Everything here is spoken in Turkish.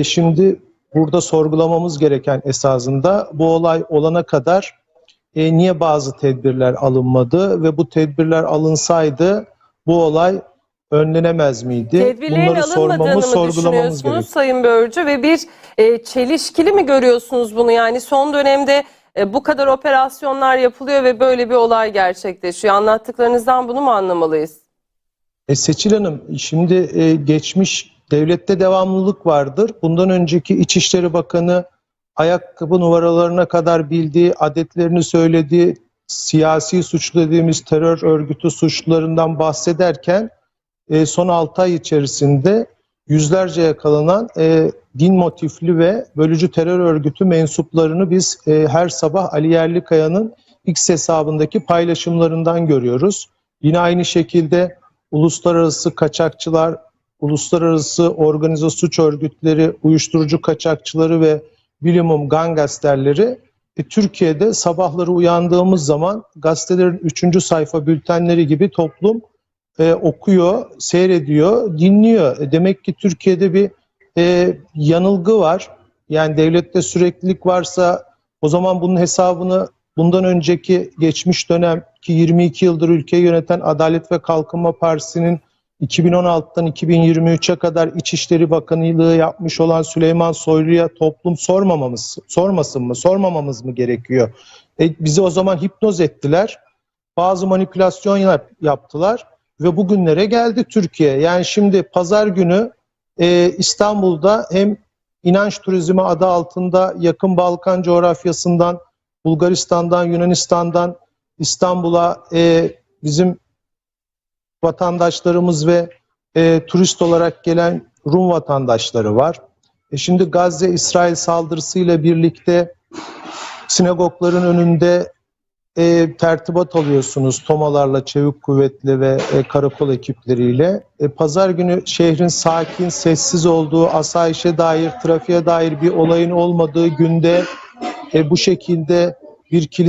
E, Şimdi burada sorgulamamız gereken esasında bu olay olana kadar e, niye bazı tedbirler alınmadı ve bu tedbirler alınsaydı bu olay önlenemez miydi? Tedbirlerin Bunları alınmadığını sormamız, mı düşünüyorsunuz. Sayın Börcü ve bir e, çelişkili mi görüyorsunuz bunu? Yani son dönemde e, bu kadar operasyonlar yapılıyor ve böyle bir olay gerçekleşiyor. Anlattıklarınızdan bunu mu anlamalıyız? E Seçil Hanım, şimdi e, geçmiş devlette devamlılık vardır. Bundan önceki İçişleri Bakanı ayakkabı numaralarına kadar bildiği, adetlerini söylediği, siyasi suçlu dediğimiz terör örgütü suçlularından bahsederken e, son 6 ay içerisinde yüzlerce yakalanan e, din motifli ve bölücü terör örgütü mensuplarını biz e, her sabah Ali Yerlikaya'nın X hesabındaki paylaşımlarından görüyoruz. Yine aynı şekilde uluslararası kaçakçılar, uluslararası organize suç örgütleri, uyuşturucu kaçakçıları ve bilimum gangsterleri e, Türkiye'de sabahları uyandığımız zaman gazetelerin 3. sayfa bültenleri gibi toplum e, okuyor, seyrediyor, dinliyor. E, demek ki Türkiye'de bir e, yanılgı var. Yani devlette süreklilik varsa o zaman bunun hesabını bundan önceki geçmiş dönem ki 22 yıldır ülkeyi yöneten Adalet ve Kalkınma Partisi'nin 2016'dan 2023'e kadar İçişleri Bakanlığı yapmış olan Süleyman Soylu'ya toplum sormamamız, sormasın mı, sormamamız mı gerekiyor? E, bizi o zaman hipnoz ettiler. Bazı manipülasyon yap- yaptılar ve bugünlere geldi Türkiye. Yani şimdi pazar günü e, İstanbul'da hem inanç turizmi adı altında yakın Balkan coğrafyasından, Bulgaristan'dan, Yunanistan'dan İstanbul'a e, bizim vatandaşlarımız ve e, turist olarak gelen Rum vatandaşları var. E şimdi Gazze-İsrail saldırısıyla birlikte sinagogların önünde e, tertibat alıyorsunuz tomalarla, çevik kuvvetli ve e, karakol ekipleriyle. E, Pazar günü şehrin sakin, sessiz olduğu, asayişe dair, trafiğe dair bir olayın olmadığı günde e, bu şekilde bir kilise